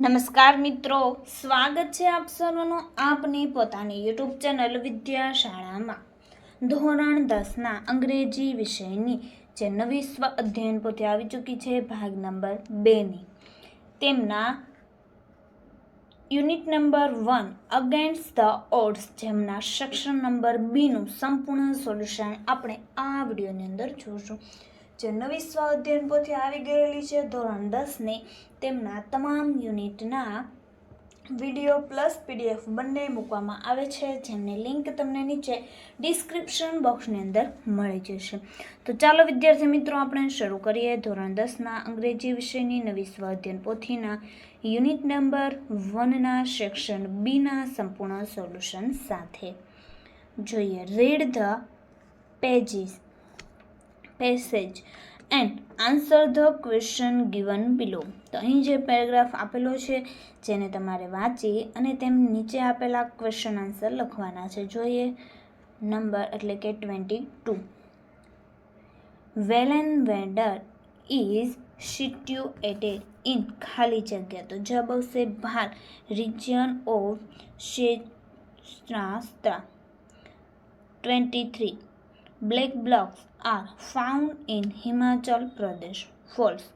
નમસ્કાર મિત્રો, સ્વાગત છે આપ સર્વનું આપની પોતાની યુટ્યુબ ચેનલ વિદ્યા શાળામાં ધોરણ દસના અંગ્રેજી વિષયની જે નવી સ્વ અધ્યયન પોથી આવી ચૂકી છે ભાગ નંબર બેની. તેમના unit number one against the odds જેમના સેક્શન નંબર બીનું સંપૂર્ણ સોલ્યુશન આપણે આ વિડીયોની અંદર જોઈશું જે નવી સ્વાધ્યાયન પોથી આવી ગયેલી છે, ધોરણ દસની, તેમના તમામ યુનિટના વીડિયો પ્લસ પીડીએફ બંને મૂકવામાં આવે છે, જેમની લિંક તમને નીચે ડિસ્ક્રિપ્શન બોક્સની અંદર મળી જશે. તો ચાલો વિદ્યાર્થી મિત્રો, આપણે શરૂ કરીએ ધોરણ દસના અંગ્રેજી વિષયની નવી સ્વાધ્યાયન પોથીના યુનિટ નંબર વનના સેક્શન બીના સંપૂર્ણ સોલ્યુશન સાથે. જોઈએ read the pages passage and answer the question given below તો અહીં જે પેરેગ્રાફ આપેલો છે, જેને તમારે વાંચી અને તેમ નીચે આપેલા ક્વેશ્ચન આન્સર લખવાના છે. જોઈએ નંબર એટલે કે twenty two Velan wonder is situated in ખાલી જગ્યા. તો જવાબ આવશે ભાર region of શેસ્ત્રાસ્ત્રા twenty three Black blocks are found in Himachal Pradesh. False.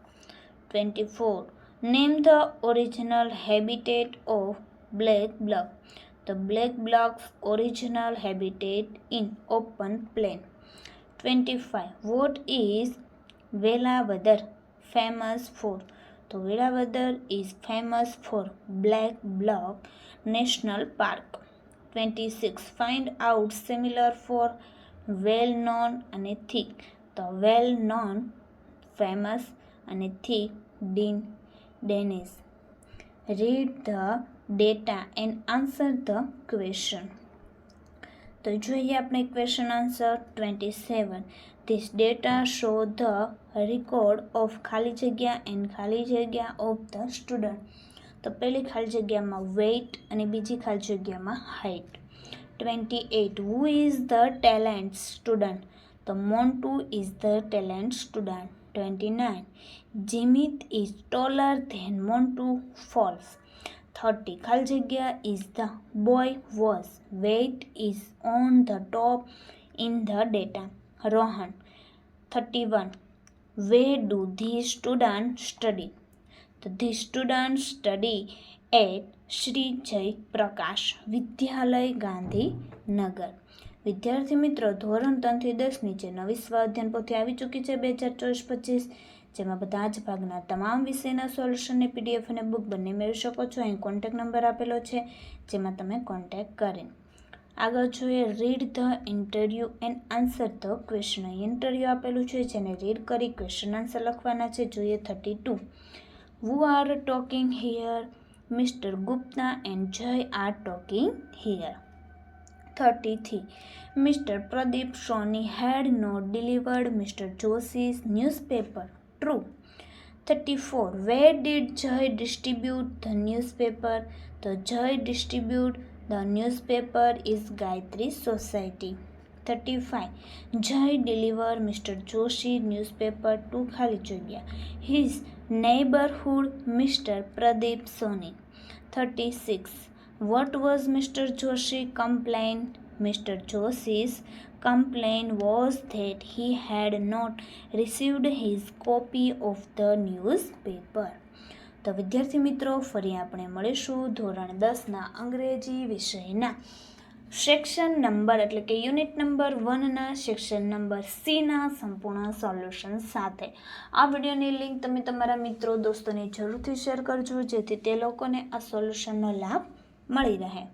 24. Name the original habitat of black block. The black block's original habitat in open plain. 25. What is Velavadar famous for? So Velavadar is famous for Black Block National Park. 26. Find out similar for well known અને thick. તો well known famous અને thick Dean Dennis. Read the data and answer the question તો જોઈએ આપણે question answer twenty seven. This data show the record of ખાલી જગ્યા and ખાલી જગ્યા ઓફ ધ સ્ટુડન્ટ. તો પહેલી ખાલી જગ્યામાં વેઇટ અને બીજી ખાલી જગ્યામાં height. 28 who is the talent student the montu is the talent student 29 jimit is taller than montu false 30 ખાલી જગ્યા is the boy was weight is on the top in the data rohan 31 where do these students study તો the students study at Shri જય પ્રકાશ વિદ્યાલય, ગાંધીનગર. વિદ્યાર્થી મિત્રો, ધોરણ ત્રણથી દસ નીચે નવી સ્વાધ્યાન પોથી આવી ચૂકી છે બે હજાર ચોવીસ પચીસ જેમાં બધા જ ભાગના તમામ વિષયના સોલ્યુશનને પીડીએફ અને બુક બંને મેળવી શકો છો. અહીં કોન્ટેક નંબર આપેલો છે, જેમાં તમે કોન્ટેક કરીને આગળ જોઈએ read the interview and answer the question interview આપેલું છે, જેને રીડ કરી ક્વેશ્ચન આન્સર લખવાના છે. જોઈએ thirty two who are talking here Mr. Gupta and Jay are talking here. 33. Mr. Pradeep Soni had not delivered Mr. Joshi's newspaper. True. 34. Where did Jay distribute the newspaper? The Jay distribute the newspaper is Gayatri Society. 35. Jai deliver Mr. Joshi newspaper to Khali Jagya. His neighborhood Mr. Pradeep Soni. 36. What was Mr. Joshi complaint? Mr. Joshi's complaint was that he had not received his copy of the newspaper. તો વિદ્યાર્થી મિત્રો ફરી આપણે મળીશું ધોરણ દસના અંગ્રેજી વિષયના સેક્શન નંબર એટલે કે યુનિટ નંબર વનના, સેક્શન નંબર સીના સંપૂર્ણ સોલ્યુશન સાથે. આ વિડીયોની લિંક તમે તમારા મિત્રો, દોસ્તોને જરૂરથી શેર કરજો, જેથી તે લોકોને આ સોલ્યુશનનો લાભ મળી રહે.